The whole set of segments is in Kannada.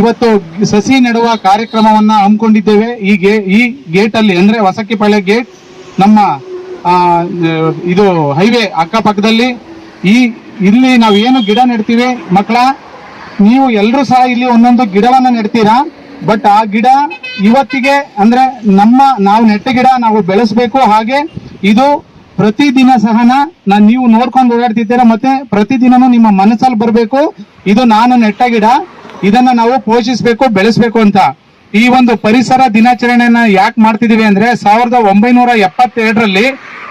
ಇವತ್ತು ಸಸಿ ನೆಡುವ ಕಾರ್ಯಕ್ರಮವನ್ನ ಹಮ್ಮಿಕೊಂಡಿದ್ದೇವೆ. ಈ ಗೇ, ಈ ಗೇಟ್ ಅಲ್ಲಿ ಅಂದ್ರೆ ಹೊಸಕಿಪಾಳ್ಯ ಗೇಟ್, ನಮ್ಮ ಇದು ಹೈವೇ ಅಕ್ಕಪಕ್ಕದಲ್ಲಿ. ಈ, ಇಲ್ಲಿ ನಾವು ಏನು ಗಿಡ ನೆಡ್ತೀವಿ ಮಕ್ಕಳ ನೀವು ಎಲ್ಲರೂ ಸಹ ಇಲ್ಲಿ ಒಂದೊಂದು ಗಿಡವನ್ನ ನೆಡ್ತೀರಾ? ಬಟ್ ಆ ಗಿಡ ಇವತ್ತಿಗೆ, ಅಂದ್ರೆ ನಮ್ಮ, ನಾವು ನೆಟ್ಟ ಗಿಡ ನಾವು ಬೆಳೆಸಬೇಕು. ಹಾಗೆ ಇದು ಪ್ರತಿದಿನ ಸಹನ ನಾನು ನೀವು ನೋಡ್ಕೊಂಡು ಓಡಾಡ್ತಿದ್ದೀರಾ, ಮತ್ತೆ ಪ್ರತಿದಿನನೂ ನಿಮ್ಮ ಮನಸ್ಸಲ್ಲಿ ಬರಬೇಕು. ಇದು ನಾನು ನೆಟ್ಟ ಗಿಡ. ಇದನ್ನ ನಾವು ಪೋಷಿಸಬೇಕು, ಬೆಳೆಸಬೇಕು ಅಂತ. ಈ ಒಂದು ಪರಿಸರ ದಿನಾಚರಣೆಯನ್ನ ಯಾಕೆ ಮಾಡ್ತಿದೀವಿ ಅಂದ್ರೆ ಸಾವಿರದ ಒಂಬೈನೂರ ಎಪ್ಪತ್ತೆರಡರಲ್ಲಿ,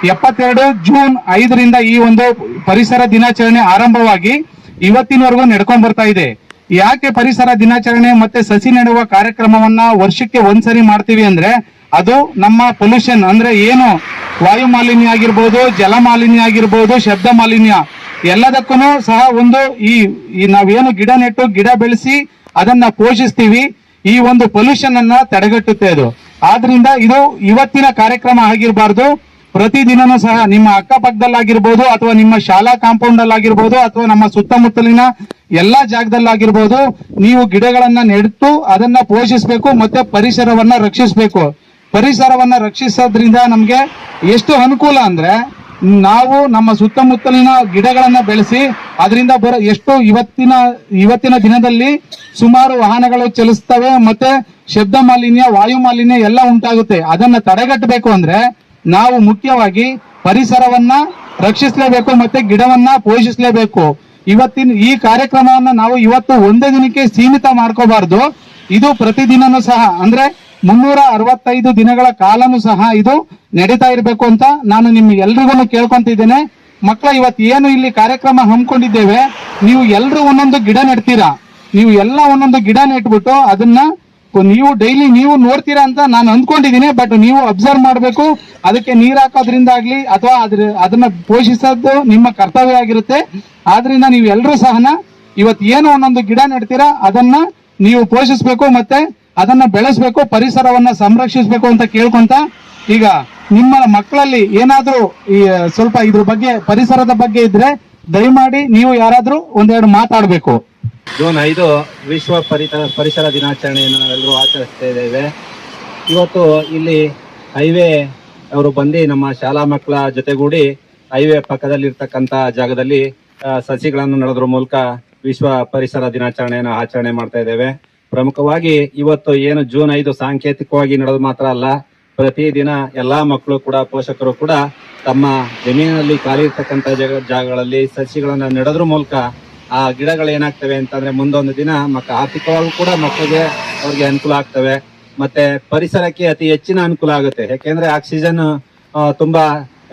ಎಪ್ಪತ್ತೆರಡು ಜೂನ್ ಐದರಿಂದ ಈ ಒಂದು ಪರಿಸರ ದಿನಾಚರಣೆ ಆರಂಭವಾಗಿ ಇವತ್ತಿನವರೆಗೂ ನಡ್ಕೊಂಡ್ ಬರ್ತಾ ಇದೆ. ಯಾಕೆ ಪರಿಸರ ದಿನಾಚರಣೆ ಮತ್ತೆ ಸಸಿ ನೆಡುವ ಕಾರ್ಯಕ್ರಮವನ್ನ ವರ್ಷಕ್ಕೆ ಒಂದ್ಸರಿ ಮಾಡ್ತೀವಿ ಅಂದ್ರೆ ಅದು ನಮ್ಮ ಪೊಲ್ಯೂಷನ್. ಅಂದ್ರೆ ಏನು? ವಾಯು ಮಾಲಿನ್ಯ ಆಗಿರ್ಬೋದು ಜಲ ಮಾಲಿನ್ಯ ಆಗಿರ್ಬೋದು ಶಬ್ದ ಮಾಲಿನ್ಯ ಎಲ್ಲದಕ್ಕೂ ಸಹ ಒಂದು ಈ ನಾವೇನು ಗಿಡ ನೆಟ್ಟು ಗಿಡ ಬೆಳೆಸಿ ಅದನ್ನ ಪೋಷಿಸ್ತೀವಿ, ಈ ಒಂದು ಪೊಲ್ಯೂಷನ್ ಅನ್ನ ತಡೆಗಟ್ಟುತ್ತೆ ಅದು. ಆದ್ರಿಂದ ಇದು ಇವತ್ತಿನ ಕಾರ್ಯಕ್ರಮ ಆಗಿರಬಾರ್ದು. ಪ್ರತಿದಿನನೂ ಸಹ ನಿಮ್ಮ ಅಕ್ಕಪಕ್ಕದಲ್ಲಾಗಿರ್ಬೋದು ಅಥವಾ ನಿಮ್ಮ ಶಾಲಾ ಕಾಂಪೌಂಡ್ ಅಲ್ಲಾಗಿರ್ಬೋದು ಅಥವಾ ನಮ್ಮ ಸುತ್ತಮುತ್ತಲಿನ ಎಲ್ಲಾ ಜಾಗದಲ್ಲಾಗಿರ್ಬೋದು, ನೀವು ಗಿಡಗಳನ್ನ ನೆಡ್ತು ಅದನ್ನ ಪೋಷಿಸಬೇಕು, ಮತ್ತೆ ಪರಿಸರವನ್ನ ರಕ್ಷಿಸಬೇಕು. ಪರಿಸರವನ್ನ ರಕ್ಷಿಸೋದ್ರಿಂದ ನಮ್ಗೆ ಎಷ್ಟು ಅನುಕೂಲ ಅಂದ್ರೆ ನಾವು ನಮ್ಮ ಸುತ್ತಮುತ್ತಲಿನ ಗಿಡಗಳನ್ನ ಬೆಳೆಸಿ ಅದರಿಂದ ಬರೋ ಎಷ್ಟು ಇವತ್ತಿನ ಇವತ್ತಿನ ದಿನದಲ್ಲಿ ಸುಮಾರು ವಾಹನಗಳು ಚಲಿಸ್ತವೆ ಮತ್ತೆ ಶಬ್ದ ಮಾಲಿನ್ಯ, ವಾಯು ಮಾಲಿನ್ಯ ಎಲ್ಲ ಉಂಟಾಗುತ್ತೆ. ಅದನ್ನ ತಡೆಗಟ್ಟಬೇಕು ಅಂದ್ರೆ ನಾವು ಮುಖ್ಯವಾಗಿ ಪರಿಸರವನ್ನ ರಕ್ಷಿಸಲೇಬೇಕು ಮತ್ತೆ ಗಿಡವನ್ನ ಪೋಷಿಸಲೇಬೇಕು. ಇವತ್ತಿನ ಈ ಕಾರ್ಯಕ್ರಮವನ್ನ ನಾವು ಇವತ್ತು ಒಂದೇ ದಿನಕ್ಕೆ ಸೀಮಿತ ಮಾಡ್ಕೋಬಾರ್ದು. ಇದು ಪ್ರತಿದಿನನೂ ಸಹ. ಅಂದ್ರೆ ಮುನ್ನೂರ ಅರವತ್ತೈದು ದಿನಗಳ ಕಾಲನೂ ಸಹ ಇದು ನಡೀತಾ ಇರಬೇಕು ಅಂತ ನಾನು ನಿಮ್ ಎಲ್ರಿಗೂ ಕೇಳ್ಕೊಂತಿದ್ದೇನೆ. ಮಕ್ಕಳ ಇವತ್ತು ಏನು ಇಲ್ಲಿ ಕಾರ್ಯಕ್ರಮ ಹಮ್ಮಿಕೊಂಡಿದ್ದೇವೆ, ನೀವು ಎಲ್ಲರೂ ಒಂದೊಂದು ಗಿಡ ನೆಡ್ತೀರಾ? ನೀವು ಎಲ್ಲ ಒಂದೊಂದು ಗಿಡ ನೆಟ್ಬಿಟ್ಟು ಅದನ್ನ ನೀವು ಡೈಲಿ ನೀವು ನೋಡ್ತೀರಾ ಅಂತ ನಾನು ಅಂದ್ಕೊಂಡಿದ್ದೀನಿ, ಬಟ್ ನೀವು ಅಬ್ಸರ್ವ್ ಮಾಡಬೇಕು. ಅದಕ್ಕೆ ನೀರು ಹಾಕೋದ್ರಿಂದ ಆಗ್ಲಿ ಅಥವಾ ಅದ್ರ, ಅದನ್ನ ಪೋಷಿಸೋದು ನಿಮ್ಮ ಕರ್ತವ್ಯ ಆಗಿರುತ್ತೆ. ಆದ್ರಿಂದ ನೀವು ಎಲ್ಲರೂ ಸಹನ, ಇವತ್ತು ಏನು ಒಂದೊಂದು ಗಿಡ ನೆಡ್ತೀರಾ, ಅದನ್ನ ನೀವು ಪೋಷಿಸಬೇಕು ಮತ್ತೆ ಅದನ್ನ ಬೆಳೆಸಬೇಕು, ಪರಿಸರವನ್ನ ಸಂರಕ್ಷಿಸಬೇಕು ಅಂತ ಕೇಳ್ಕೊಂತ ಈಗ ನಿಮ್ಮ ಮಕ್ಕಳಲ್ಲಿ ಏನಾದ್ರೂ ಈ ಸ್ವಲ್ಪ ಇದ್ರ ಬಗ್ಗೆ, ಪರಿಸರದ ಬಗ್ಗೆ ಇದ್ರೆ ದಯಮಾಡಿ ನೀವು ಯಾರಾದ್ರೂ ಒಂದೆರಡು ಮಾತಾಡಬೇಕು. ಜೂನ್ ಐದು ವಿಶ್ವ ಪರಿಸರ ಪರಿಸರ ದಿನಾಚರಣೆಯನ್ನು ನಾವೆಲ್ಲರೂ ಆಚರಿಸ್ತಾ ಇದ್ದೇವೆ. ಇವತ್ತು ಇಲ್ಲಿ ಹೈವೇ ಅವರು ಬಂದು ನಮ್ಮ ಶಾಲಾ ಮಕ್ಕಳ ಜೊತೆಗೂಡಿ ಹೈವೇ ಪಕ್ಕದಲ್ಲಿರ್ತಕ್ಕಂಥ ಜಾಗದಲ್ಲಿ ಸಸಿಗಳನ್ನು ನಡೆದ್ರ ಮೂಲಕ ವಿಶ್ವ ಪರಿಸರ ದಿನಾಚರಣೆಯನ್ನು ಆಚರಣೆ ಮಾಡ್ತಾ ಇದ್ದೇವೆ. ಪ್ರಮುಖವಾಗಿ ಇವತ್ತು ಏನು ಜೂನ್ ಐದು ಸಾಂಕೇತಿಕವಾಗಿ ನಡೆದು ಮಾತ್ರ ಅಲ್ಲ, ಪ್ರತಿದಿನ ಎಲ್ಲಾ ಮಕ್ಕಳು ಕೂಡ, ಪೋಷಕರು ಕೂಡ ತಮ್ಮ ಜಮೀನಿನಲ್ಲಿ ಖಾಲಿ ಇರ್ತಕ್ಕಂಥ ಜಾಗ, ಜಾಗಗಳಲ್ಲಿ ಸಸಿಗಳನ್ನ ನೆಡೋದ್ರ ಮೂಲಕ ಆ ಗಿಡಗಳು ಏನಾಗ್ತವೆ ಅಂತಂದ್ರೆ ಮುಂದೊಂದು ದಿನ ಮಕ್ಕ ಆರ್ಥಿಕವಾಗೂ ಕೂಡ ಮಕ್ಕಳಿಗೆ ಅವ್ರಿಗೆ ಅನುಕೂಲ ಆಗ್ತವೆ. ಮತ್ತೆ ಪರಿಸರಕ್ಕೆ ಅತಿ ಹೆಚ್ಚಿನ ಅನುಕೂಲ ಆಗುತ್ತೆ. ಯಾಕೆಂದ್ರೆ ಆಕ್ಸಿಜನ್ ತುಂಬಾ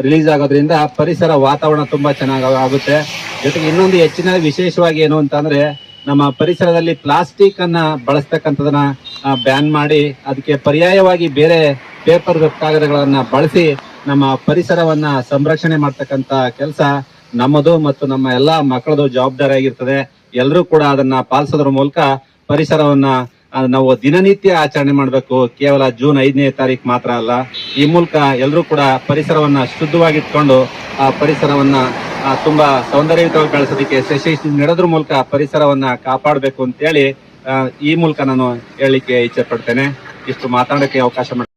ರಿಲೀಸ್ ಆಗೋದ್ರಿಂದ ಪರಿಸರ ವಾತಾವರಣ ತುಂಬಾ ಚೆನ್ನಾಗಿ ಆಗುತ್ತೆ. ಜೊತೆಗೆ ಇನ್ನೊಂದು ಹೆಚ್ಚಿನ ವಿಶೇಷವಾಗಿ ಏನು ಅಂತಂದ್ರೆ ನಮ್ಮ ಪರಿಸರದಲ್ಲಿ ಪ್ಲಾಸ್ಟಿಕ್ ಅನ್ನ ಬಳಸ್ತಕ್ಕಂಥದನ್ನ ಬ್ಯಾನ್ ಮಾಡಿ ಅದಕ್ಕೆ ಪರ್ಯಾಯವಾಗಿ ಬೇರೆ ಪೇಪರ್ ಕಾಗದಗಳನ್ನ ಬಳಸಿ ನಮ್ಮ ಪರಿಸರವನ್ನ ಸಂರಕ್ಷಣೆ ಮಾಡ್ತಕ್ಕಂಥ ಕೆಲಸ ನಮ್ಮದು ಮತ್ತು ನಮ್ಮ ಎಲ್ಲಾ ಮಕ್ಕಳದು ಜವಾಬ್ದಾರಿ ಆಗಿರ್ತದೆ ಎಲ್ಲರೂ ಕೂಡ ಅದನ್ನ ಪಾಲಿಸೋದ್ರ ಮೂಲಕ ಪರಿಸರವನ್ನ ನಾವು ದಿನನಿತ್ಯ ಆಚರಣೆ ಮಾಡಬೇಕು. ಕೇವಲ ಜೂನ್ ಐದನೇ ತಾರೀಕು ಮಾತ್ರ ಅಲ್ಲ, ಈ ಮೂಲಕ ಎಲ್ಲರೂ ಕೂಡ ಪರಿಸರವನ್ನ ಶುದ್ಧವಾಗಿಟ್ಕೊಂಡು, ಆ ಪರಿಸರವನ್ನ ತುಂಬಾ ಸೌಂದರ್ಯಯುತವಾಗಿ ಬೆಳೆಸೋದಕ್ಕೆ ಸಸಿ ನಡೆದ್ರ ಮೂಲಕ ಪರಿಸರವನ್ನ ಕಾಪಾಡಬೇಕು ಅಂತೇಳಿ ಈ ಮೂಲಕ ನಾನು ಹೇಳಲಿಕ್ಕೆ ಇಚ್ಛೆ ಪಡ್ತೇನೆ. ಇಷ್ಟು ಮಾತಾಡೋಕ್ಕೆ ಅವಕಾಶ ಮಾಡಿ